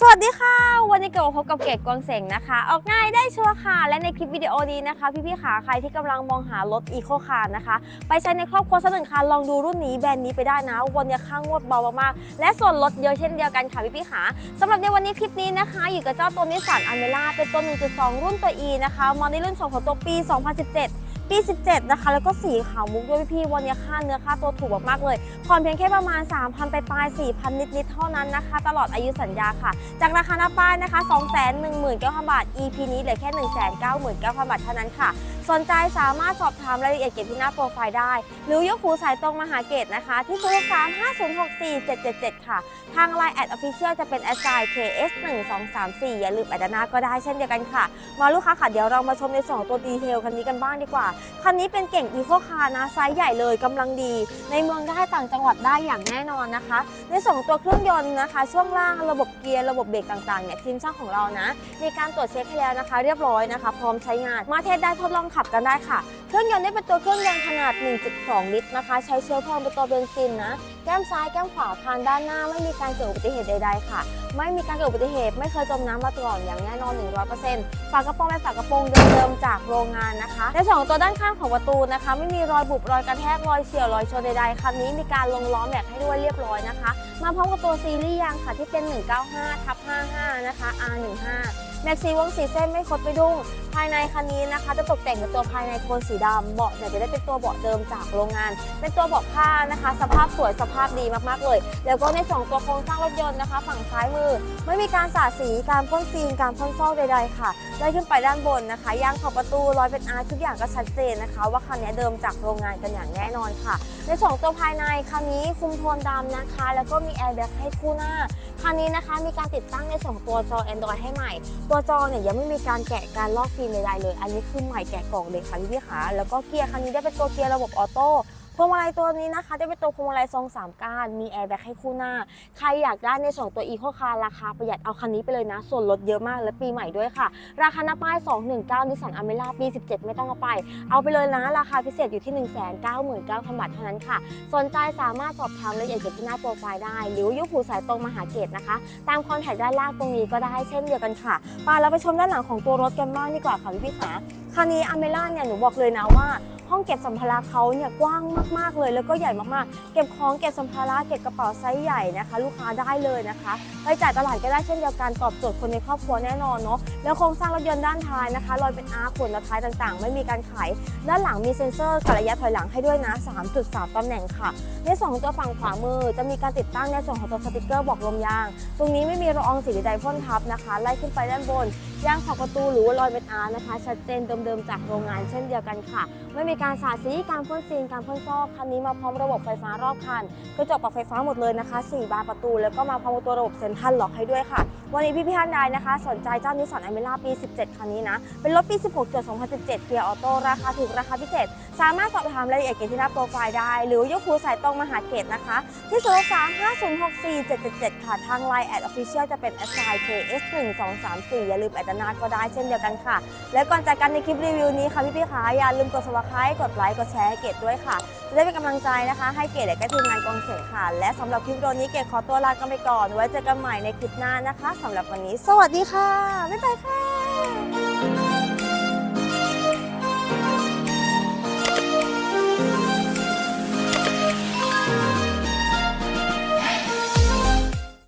สวัสดีค่ะ วันนี้กลับมาพบกับเกดกวางเสงนะคะ ออกง่ายได้ชัวร์ค่ะ และในคลิปวิดีโอนี้นะคะ พี่ๆขาใครที่กำลังมองหารถอีโคคาร์นะคะ ไปใช้ในครอบครัวสักหนึ่งคันลองดูรุ่นนี้แบรนด์นี้ไปได้นะวันนี้ค่างวดเบามากๆและส่วนลดเยอะเช่นเดียวกันค่ะพี่ๆขาสำหรับในวันนี้คลิปนี้นะคะ อยู่กับเจ้าตัวนิสสันอเมร่าเป็นตัว 1.2 รุ่นตัว E นะคะมาในรุ่น2ของตัวปี 2017 ปี 17 นะคะ แล้วก็สีขาวมุกด้วยพี่วันนี้ค่าเนื้อค่าตัวถูกมากๆเลยผ่อนเพียงแค่ประมาณ 3,000 ไปปลาย 4,000 นิดๆ เท่านั้นนะคะ ตลอดอายุสัญญาค่ะ จากราคาหน้าป้ายนะคะ 219,000 บาท EP นี้เหลือแค่ 199,000 บาทเท่านั้นค่ะ สนใจสามารถสอบถามรายละเอียดเกี่ยวที่หน้าโปรไฟล์ได้ หรือยกหูสายตรงมาหาเกตนะคะ ที่03-5064-777 ค่ะ ทาง Line แอด Official จะเป็น s i KS 1 2 3 4 อย่าลืมแอดหน้าก็ได้เช่นเดียวกันค่ะ มาลูกค้าค่ะ เดี๋ยวเรามาชมในส่วนของตัวดีเทลคันนี้กันบ้างดีกว่า คันนี้เป็นเก่งอีโคคาร์นะ ไซส์ใหญ่เลยกำลังดี ในเมืองได้ต่างจังหวัดได้อย่างแน่นอนนะคะ ในส่วนของตัวเครื่องยนต์นะคะ ช่วงล่างระบบเกียร์ระบบเบรกต่างๆเนี่ยทีมช่างของเรานะ มีการตรวจเช็คให้แล้วนะคะ เรียบร้อยนะคะ พร้อมใช้งานมาเทสได้ทดลองขับกันได้ค่ะ เครื่องยนต์ได้เป็นตัวเครื่องยนต์ขนาด 1.2 ลิตรนะคะ ใช้เชื้อเพลิงเป็นตัวเบนซินนะ แก้มซ้ายแก้มขวาคานด้านหน้า ไม่มีการเกิดอุบัติเหตุใดๆค่ะ ไม่มีการเกิดอุบัติเหตุ ไม่เคยจมน้ำมาก่อนอย่างแน่นอน 100%ฝากระโปรงเป็นฝากระโปรงเดิมๆจากโรงงานนะคะในส่วนของตัวด้านข้างของประตูนะคะ ไม่มีรอยบุบรอยกระแทกรอยเฉี่ยวรอยชนใดๆคันนี้มีการลงล้อแม็กให้ด้วยเรียบร้อยนะคะมาพร้อมกับตัวซีรีส์ยางค่ะที่เป็น 195ทับ55 นะคะ R15 แม็กซีวงสีเส้นไม่คดไม่ดุ้ง ภายในคันนี้นะคะ จะตกแต่งกับตัวภายในโทนสีดำเบาะเนี่ยจะได้เป็นตัวเบาะเดิมจากโรงงาน เป็นตัวเบาะผ้านะคะ สภาพสวยสภาพดีมากๆเลย แล้วก็ในสองตัวโครงสร้างรถยนต์นะคะ ฝั่งซ้ายมือ ไม่มีการสาดสีการพ่นซีนการพ่นซอกใดๆค่ะไล่ขึ้นไปด้านบนนะคะยางขอบประตูรอยเป็นอาร์ทุกอย่างก็ชัดเจนนะคะ ว่าคันนี้เดิมจากโรงงานกันอย่างแน่นอนค่ะ ในสองตัวภายในคันนี้คุมโทนดำนะคะ แล้วก็มีแอร์แบ็กให้คู่หน้า คันนี้นะคะมีการติดตั้งในส่วนของตัวจอ Android ให้ใหม่ ตัวจอเนี่ยยังไม่มีการแกะการลอกฟิล์มใดๆเลย อันนี้คือใหม่แกะกล่องเลยค่ะพี่พี่ขาแล้วก็เกียร์คันนี้ได้เป็นตัวเกียร์ระบบออโต้ พวงมาลัยตัวนี้นะคะได้เป็นตัวพวงมาลัยทรงสามก้านมีแอร์แบ็กให้คู่หน้า ใครอยากได้ในส่วนของตัวอีโคคาร์ราคาประหยัดเอาคันนี้ไปเลยนะ ส่วนลดเยอะมากและปีใหม่ด้วยค่ะ ราคาหน้าป้าย 219นิสสันอเมร่าปี 17 ไม่ต้องเอาไป เอาไปเลยนะ ราคาพิเศษอยู่ที่ 199,000บาทเท่านั้นค่ะ สนใจสามารถสอบถามรายละเอียดเกี่ยวกับที่หน้าโปรไฟล์ได้ หรือยุคหูสายตรงมาหาเกตนะคะ ตามคอนแทคด้านล่างตรงนี้ก็ได้เช่นเดียวกันค่ะไปเราไปชมด้านหลังของตัวรถกันบ้างดีกว่าค่ะพี่พี่ๆคะคันนี้อเมร่าเนี่ยหนูบอกเลยนะว่า ห้องเก็บสัมภาระเขาเนี่ยกว้างมากๆเลย แล้วก็ใหญ่มากๆ เก็บของเก็บสัมภาระเก็บกระเป๋าไซส์ใหญ่นะคะ ลูกค้าได้เลยนะคะไปจ่ายตลาดก็ได้เช่นเดียวกันตอบโจทย์คนในครอบครัวแน่นอนเนาะแล้วโครงสร้างรถยนต์ด้านท้ายนะคะรอยเป็นอาร์ขนและท้ายต่างๆ ไม่มีการไขด้านหลังมีเซ็นเซอร์กับระยะถอยหลังให้ด้วยนะ 3.3ตำแหน่งค่ะ ในส่วนของตัวฝั่งขวามือ จะมีการติดตั้งในส่วนของตัวสติกเกอร์บอกลมยาง ตรงนี้ไม่มีละอองสีใดพ่นทับนะคะไล่ขึ้นไปด้านบนยางขอบประตูหรือว่ารอยเป็นอาร์นะคะ ชัดเจนเดิมๆจากโรงงานเช่นเดียวกันค่ะ ไม่มีการสาดสีการพ่นซีนการพ่นซอกคันนี้มาพร้อมระบบไฟฟ้ารอบคันกระจกปรับไฟฟ้าหมดเลยนะคะ 4 บานประตู แล้วก็มาพร้อมตัวระบบเซ็นทรัลล็อกให้ด้วยค่ะวันนี้พี่พี่ท่านใดนะคะ สนใจเจ้านิสสันอเมร่าปี 17 คันนี้นะ เป็นรถปี 16จด2017 เกียร์ออโต้ราคาถูกราคาพิเศษ สามารถสอบถามรายละเอียดเกี่ยวกับที่หน้าโปรไฟล์ได้ หรือยกคูสายตรงมาหาเกตนะคะ ที่ 0 3 5 0 6 4 7 7 7 ค่ะ ทาง Line แอด Official จะเป็น a s i KS 1 2 3 4อย่าลืมแอดนาก็ได้เช่นเดียวกันค่ะ และก่อนจากกันในคลิปรีวิวนี้ค่ะพี่พี่ๆคะอย่าลืมกด subscribe กดไลค์กดแชร์ให้เกตด้วยค่ะจะได้เป็นกำลังใจนะคะ ให้เกตและก็ทีมงานกองเสียงค่ะ และสำหรับคลิปวิดีโอนี้เกตขอตัวลากันไปก่อน ไว้เจอกันใหม่ในคลิปหน้านะคะสำหรับวันนี้ สวัสดีค่ะ บ๊ายบายค่ะ